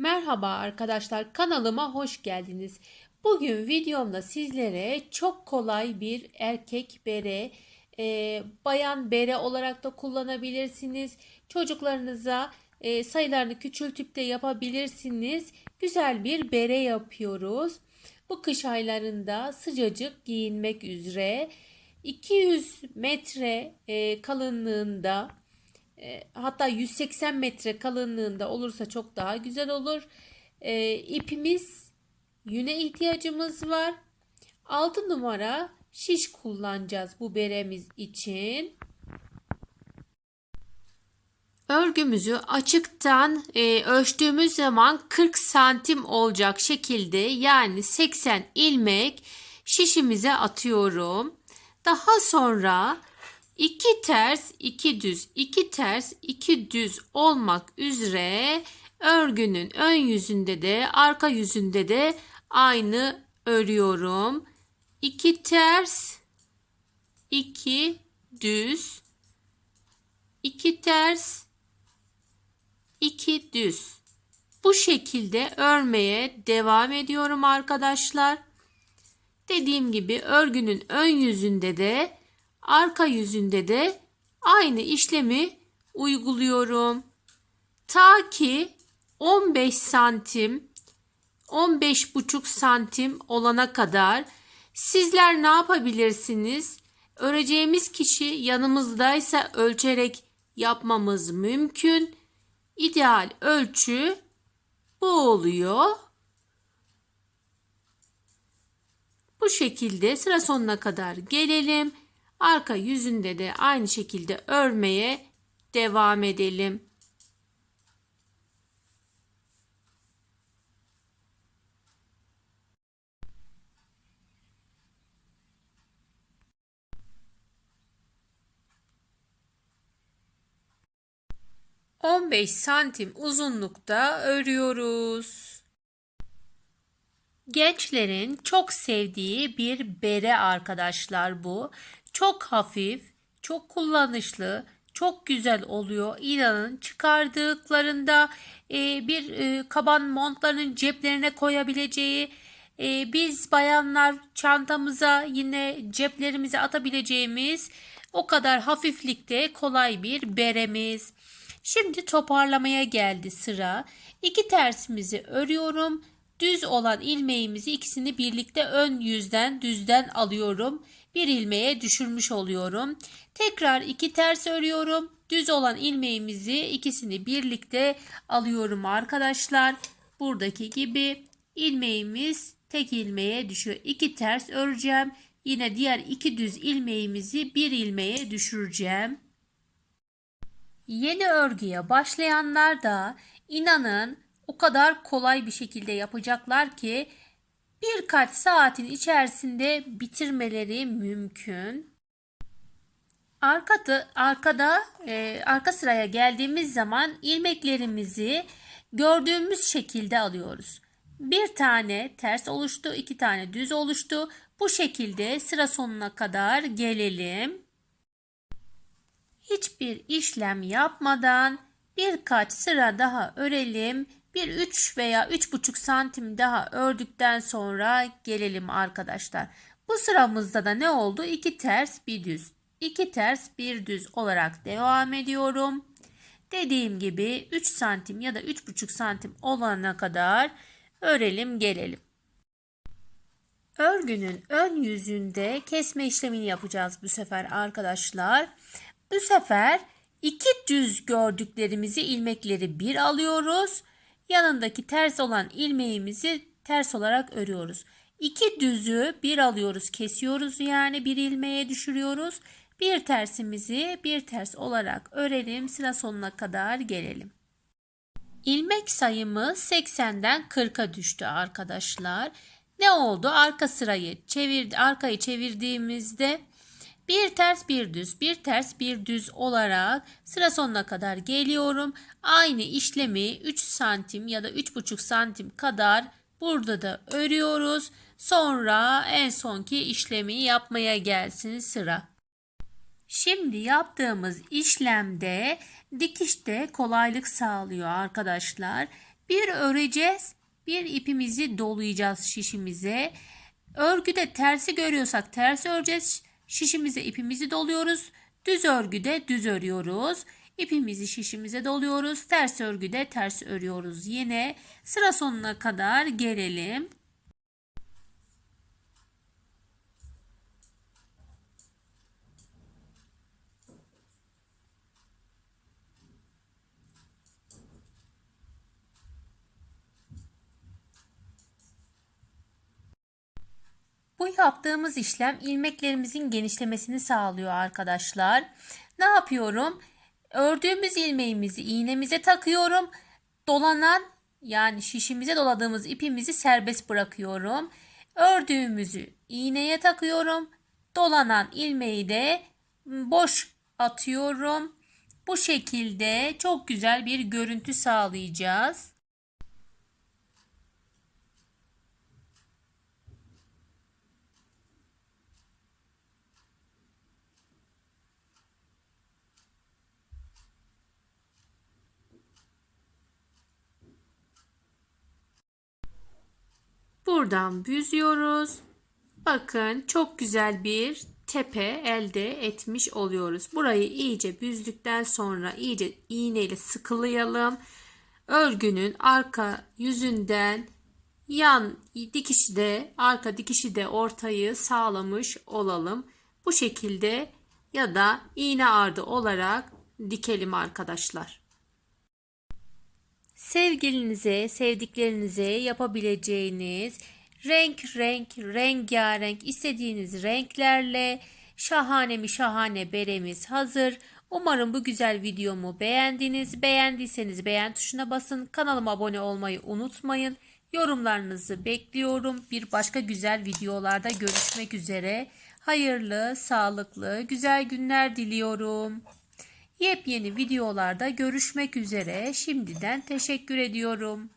Merhaba arkadaşlar kanalıma hoş geldiniz. Bugün videomda sizlere çok kolay bir erkek bere, e, bayan bere olarak da kullanabilirsiniz. Çocuklarınıza e, sayılarını küçültüp de yapabilirsiniz. Güzel bir bere yapıyoruz. Bu kış aylarında sıcacık giyinmek üzere 200 metre e, kalınlığında e, hatta 180 metre kalınlığında olursa çok daha güzel olur. E, ipimiz yüne ihtiyacımız var. 6 numara şiş kullanacağız bu beremiz için. Örgümüzü açıktan e, ölçtüğümüz zaman 40 santim olacak şekilde yani 80 ilmek şişimize atıyorum. Daha sonra 2 ters 2 düz 2 ters 2 düz olmak üzere örgünün ön yüzünde de arka yüzünde de aynı örüyorum. 2 ters 2 düz 2 ters 2 düz. Bu şekilde örmeye devam ediyorum arkadaşlar. Dediğim gibi örgünün ön yüzünde de arka yüzünde de aynı işlemi uyguluyorum. Ta ki 15 santim 15 buçuk santim olana kadar sizler ne yapabilirsiniz? Öreceğimiz kişi yanımızdaysa ölçerek yapmamız mümkün. İdeal ölçü bu oluyor. Bu şekilde sıra sonuna kadar gelelim. Arka yüzünde de aynı şekilde örmeye devam edelim. On beş santim uzunlukta örüyoruz. Gençlerin çok sevdiği bir bere arkadaşlar bu. Çok hafif, çok kullanışlı, çok güzel oluyor. İnanın çıkardıklarında e, bir e, kaban montlarının ceplerine koyabileceği, e, biz bayanlar çantamıza yine ceplerimize atabileceğimiz o kadar hafiflikte kolay bir beremiz. Şimdi toparlamaya geldi sıra. İki tersimizi örüyorum. Düz olan ilmeğimizi ikisini birlikte ön yüzden düzden alıyorum. Bir ilmeğe düşürmüş oluyorum. Tekrar iki ters örüyorum. Düz olan ilmeğimizi ikisini birlikte alıyorum arkadaşlar. Buradaki gibi ilmeğimiz tek ilmeğe düşüyor. İki ters öreceğim. Yine diğer iki düz ilmeğimizi bir ilmeğe düşüreceğim. Yeni örgüye başlayanlar da inanın o kadar kolay bir şekilde yapacaklar ki birkaç saatin içerisinde bitirmeleri mümkün. Arkada, arkada e, arka sıraya geldiğimiz zaman ilmeklerimizi gördüğümüz şekilde alıyoruz. Bir tane ters oluştu, iki tane düz oluştu. Bu şekilde sıra sonuna kadar gelelim. Hiçbir işlem yapmadan birkaç sıra daha örelim. Bir 3 veya 3,5 santim daha ördükten sonra gelelim arkadaşlar. Bu sıramızda da ne oldu? 2 ters bir düz. 2 ters bir düz olarak devam ediyorum. Dediğim gibi 3 santim ya da 3,5 santim olana kadar örelim gelelim. Örgünün ön yüzünde kesme işlemini yapacağız bu sefer arkadaşlar. Bu sefer iki düz gördüklerimizi ilmekleri bir alıyoruz. Yanındaki ters olan ilmeğimizi ters olarak örüyoruz. İki düzü bir alıyoruz, kesiyoruz yani bir ilmeğe düşürüyoruz. Bir tersimizi bir ters olarak örelim. Sıra sonuna kadar gelelim. İlmek sayımız 80'den 40'a düştü arkadaşlar. Ne oldu? Arka sırayı çevirdi, arkayı çevirdiğimizde bir ters bir düz bir ters bir düz olarak sıra sonuna kadar geliyorum. Aynı işlemi 3 santim ya da 3,5 santim kadar burada da örüyoruz. Sonra en sonki işlemi yapmaya gelsin sıra. Şimdi yaptığımız işlemde dikişte kolaylık sağlıyor arkadaşlar. Bir öreceğiz, bir ipimizi dolayacağız şişimize. Örgüde tersi görüyorsak ters öreceğiz. Şişimize ipimizi doluyoruz. Düz örgüde düz örüyoruz. İpimizi şişimize doluyoruz. Ters örgüde ters örüyoruz. Yine sıra sonuna kadar gelelim. Yaptığımız işlem ilmeklerimizin genişlemesini sağlıyor arkadaşlar. Ne yapıyorum? Ördüğümüz ilmeğimizi iğnemize takıyorum. Dolanan yani şişimize doladığımız ipimizi serbest bırakıyorum. Ördüğümüzü iğneye takıyorum. Dolanan ilmeği de boş atıyorum. Bu şekilde çok güzel bir görüntü sağlayacağız. Buradan büzüyoruz. Bakın çok güzel bir tepe elde etmiş oluyoruz. Burayı iyice büzdükten sonra iyice iğneyle sıkılayalım. Örgünün arka yüzünden yan dikişi de arka dikişi de ortayı sağlamış olalım. Bu şekilde ya da iğne ardı olarak dikelim arkadaşlar. Sevgilinize, sevdiklerinize yapabileceğiniz renk renk, rengarenk istediğiniz renklerle şahane mi şahane beremiz hazır. Umarım bu güzel videomu beğendiniz. Beğendiyseniz beğen tuşuna basın. Kanalıma abone olmayı unutmayın. Yorumlarınızı bekliyorum. Bir başka güzel videolarda görüşmek üzere. Hayırlı, sağlıklı, güzel günler diliyorum. Yepyeni videolarda görüşmek üzere. Şimdiden teşekkür ediyorum.